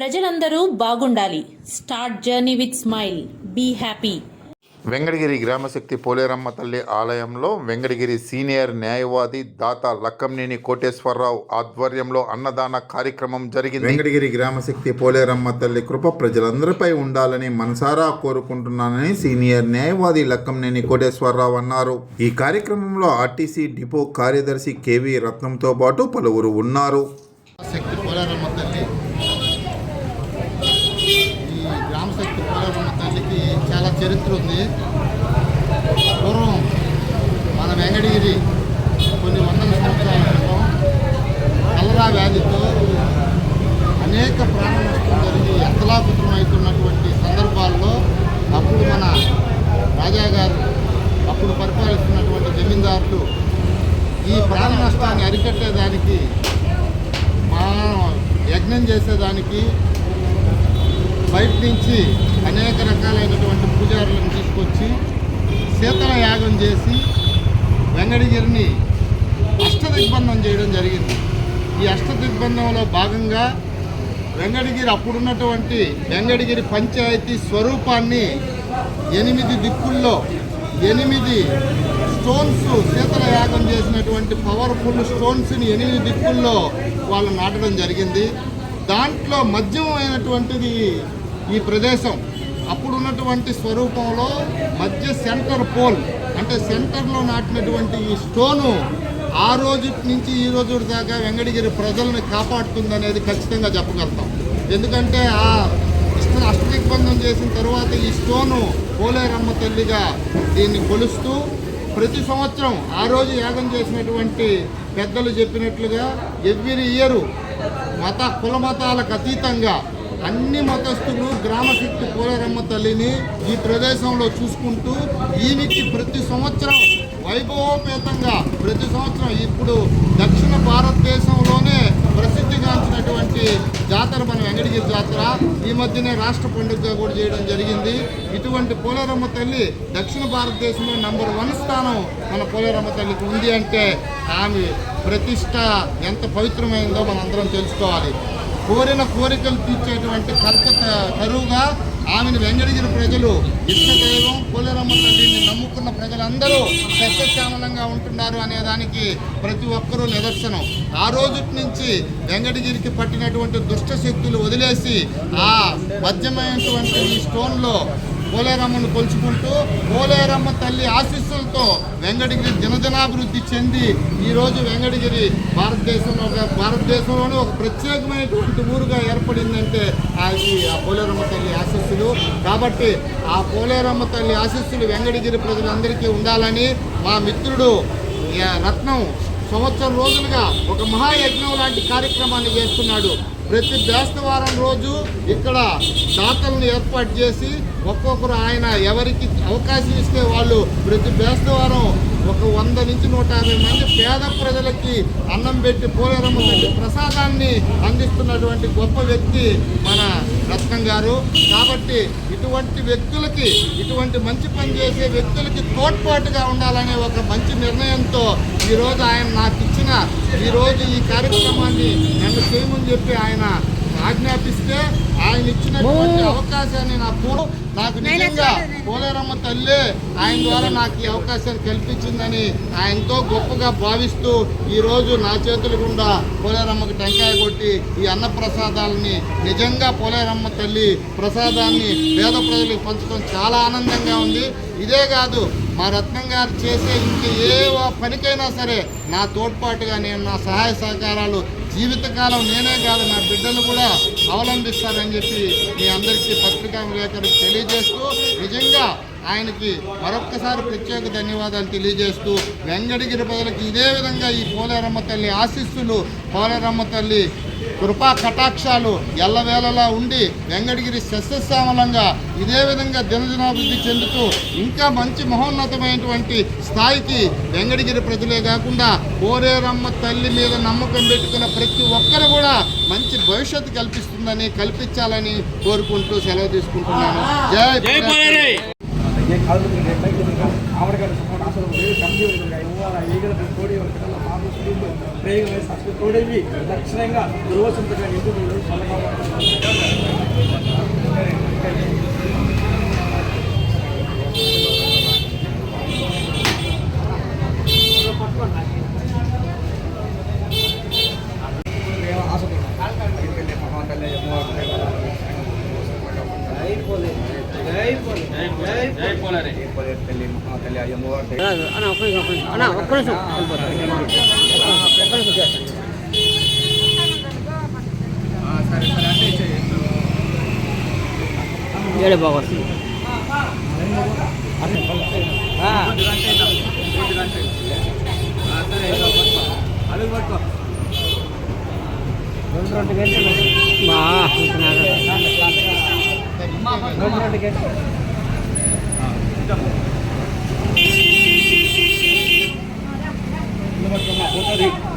ప్రజలందరూ బాగుండాలి. Start journey with smile be happy Venkatagiri గ్రామశక్తి Poleramma తల్లి ఆలయంలో వెంకటగిరి సీనియర్ న్యాయవాది దాత లక్కంనేని కోటేశ్వరరావు ఆధ్వర్యంలో అన్నదాన కార్యక్రమం జరిగింది. వెంకటగిరి గ్రామశక్తి పోలేరమ్మ తల్లి కృప ప్రజలందరిపై ఉండాలని మనసారా కోరుకుంటున్నానని సీనియర్ న్యాయవాది లక్కంనేని కోటేశ్వరరావు అన్నారు. ఈ కార్యక్రమంలో ఆర్టీసీ డిపో కార్యదర్శి కేవీ రత్నంతో పాటు పలువురు ఉన్నారు. శక్తి పోలేరమ్మ తల్లి ఈ గ్రామశక్తి పోలేరమ్మ తల్లికి చాలా చరిత్ర ఉంది. పూర్వం మన వెంకటగిరి కొన్ని వందల సంవత్సరాల క్రితం కలరా వ్యాధితో అనేక ప్రాణ నష్టం జరిగి ఎంతలాపుత్రం అవుతున్నటువంటి సందర్భాల్లో అప్పుడు మన రాజా గారు అప్పుడు పరిపాలిస్తున్నటువంటి జమీందారులు ఈ ప్రాణ నష్టాన్ని అరికట్టేదానికి మా యజ్ఞం చేసేదానికి బయట నుంచి అనేక రకాలైనటువంటి పూజారులను తీసుకొచ్చి శీతల యాగం చేసి వెంగడగిరిని అష్టదిగ్బంధం చేయడం జరిగింది. ఈ అష్టదిగ్బంధంలో భాగంగా వెంగడగిరి అప్పుడున్నటువంటి వెంగడగిరి పంచాయతీ స్వరూపాన్ని ఎనిమిది దిక్కుల్లో ఎనిమిది స్టోన్స్ శీతల యాగం చేసినటువంటి పవర్ఫుల్ స్టోన్స్ని ఎనిమిది దిక్కుల్లో వాళ్ళు నాటడం జరిగింది. దాంట్లో మధ్యమైనటువంటిది ఈ ప్రదేశం. అప్పుడున్నటువంటి స్వరూపంలో మధ్య సెంటర్ పోల్ అంటే సెంటర్లో నాటినటువంటి ఈ స్టోను ఆ రోజు నుంచి ఈ రోజు దాకా వెంగడగిరి ప్రజలను కాపాడుతుందనేది ఖచ్చితంగా చెప్పగలుగుతాం. ఎందుకంటే ఆ ఇష్ట అష్టదిగ్బంధం చేసిన తర్వాత ఈ స్టోను పోలేరమ్మ తల్లిగా దీన్ని కొలుస్తూ ప్రతి సంవత్సరం ఆ రోజు యాగం చేసినటువంటి పెద్దలు చెప్పినట్లుగా ఎవ్రీ ఇయరు మత కుల మతాలకు అతీతంగా అన్ని మతస్థులు గ్రామశక్తి పోలేరమ్మ తల్లిని ఈ ప్రదేశంలో చూసుకుంటూ ఈయనకి ప్రతి సంవత్సరం వైభవోపేతంగా ప్రతి సంవత్సరం ఇప్పుడు దక్షిణ భారతదేశంలోనే ప్రసిద్ధిగాంచినటువంటి జాతర మన వెంకటగిరి జాతర. ఈ మధ్యనే రాష్ట్ర పండుగగా కూడా చేయడం జరిగింది. ఇటువంటి పోలేరమ్మ తల్లి దక్షిణ భారతదేశంలో నంబర్ వన్ స్థానం మన పోలేరమ్మ తల్లికి ఉంది అంటే ఆమె ప్రతిష్ట ఎంత పవిత్రమైందో మనందరం తెలుసుకోవాలి. కోరిన కోరికలు తీర్చేటువంటి కర్క కరువుగా ఆమెను వెంగడించిన ప్రజలు ఇష్టదైవం పోలేరమ్మ తల్లిని నమ్ముకున్న ప్రజలందరూ సస్యశ్యామలంగా ఉంటున్నారు అనే దానికి ప్రతి ఒక్కరూ నిదర్శనం. ఆ రోజు నుంచి వెంకటగిరికి పట్టినటువంటి దుష్ట శక్తులు వదిలేసి ఆ మధ్యమైనటువంటి ఈ స్టోన్లో పోలేరమ్మను కొలుచుకుంటూ పోలేరమ్మ తల్లి ఆశీస్సులతో వెంకటగిరి దినదినాభివృద్ధి చెంది ఈరోజు వెంకటగిరి భారతదేశంలో ఒక భారతదేశంలోనే ఒక ప్రత్యేకమైనటువంటి ఊరుగా ఏర్పడిందంటే అది ఆ పోలేరమ్మ తల్లి ఆశీస్సులు. కాబట్టి ఆ పోలేరమ్మ తల్లి ఆశీస్సులు వెంకటగిరి ప్రజలందరికీ ఉండాలని మా మిత్రుడు రత్నం సంవత్సరం రోజులుగా ఒక మహాయజ్ఞం లాంటి కార్యక్రమాన్ని చేస్తున్నాడు. ప్రతి బేస్తవారం రోజు ఇక్కడ దాతలను ఏర్పాటు చేసి ఒక్కొక్కరు ఆయన ఎవరికి అవకాశం ఇస్తే వాళ్ళు ప్రతి బేస్తవారం ఒక వంద నుంచి నూట యాభై మంది పేద ప్రజలకి అన్నం పెట్టి పోలేరమ్మ పెట్టి ప్రసాదాన్ని అందిస్తున్నటువంటి గొప్ప వ్యక్తి మన రత్నం గారు. కాబట్టి ఇటువంటి వ్యక్తులకి ఇటువంటి మంచి పని చేసే వ్యక్తులకి తోడ్పాటుగా ఉండాలనే ఒక మంచి నిర్ణయంతో ఈరోజు ఆయన నాకు ఇచ్చిన ఈరోజు ఈ కార్యక్రమాన్ని నన్ను చేయమని చెప్పి ఆయన ఆజ్ఞాపిస్తే ఆయన ఇచ్చినటువంటి అవకాశాన్ని నాకు నాకు నిజంగా పోలేరమ్మ తల్లి ఆయన ద్వారా నాకు ఈ అవకాశాన్ని కల్పించిందని ఆయనతో గొప్పగా భావిస్తూ ఈరోజు నా చేతుల గుండా పోలేరమ్మకి టెంకాయ కొట్టి ఈ అన్న ప్రసాదాలని నిజంగా పోలేరమ్మ తల్లి ప్రసాదాన్ని పేద ప్రజలకు పంచడం చాలా ఆనందంగా ఉంది. ఇదే కాదు మా రత్నం గారు చేసే ఇంక ఏ పనికైనా సరే నా తోడ్పాటుగా నేను నా సహాయ సహకారాలు జీవితకాలం నేనే కాదు నా బిడ్డలు కూడా అవలంబిస్తారని చెప్పి మీ అందరికీ పత్రికా విలేకరులకు తెలియజేస్తూ నిజంగా ఆయనకి మరొక్కసారి ప్రత్యేక ధన్యవాదాలు తెలియజేస్తూ వెంగడగిరి ప్రజలకు ఇదే విధంగా ఈ పోలేరమ్మ తల్లి ఆశీస్సులు. పోలేరమ్మ తల్లి కృపా కటాక్షాలు ఎల్లవేళలా ఉండి వెంకటగిరి సస్యశ్యామలంగా ఇదే విధంగా దినదినాభివృద్ధి చెందుతూ ఇంకా మంచి మహోన్నతమైనటువంటి స్థాయికి వెంకటగిరి ప్రజలే కాకుండా పోరేరమ్మ తల్లి మీద నమ్మకం పెట్టుకున్న ప్రతి ఒక్కరు కూడా మంచి భవిష్యత్తు కల్పిస్తుందని కల్పించాలని కోరుకుంటూ సెలవు తీసుకుంటున్నాను. జై నేను కలుగుతుంది నేను బయట ఆవిడకాడ సపోర్ట్ అసలు వేరే కంపెనీ ఉంటుంది ఎవరు ఈగల తోడి వాళ్ళ మాకు స్కూల్ ప్రేమ వేసి అసలు తోడేవి లక్షణంగా దుర్వశంతగా ఎందుకు సొలభావం చేస్తాను ఏడే బాగా వస్తుంది. బా ఉంటున్నారు. అన్ని కవర్ చేసేస్తారా ఎక్కడ Terima kasih.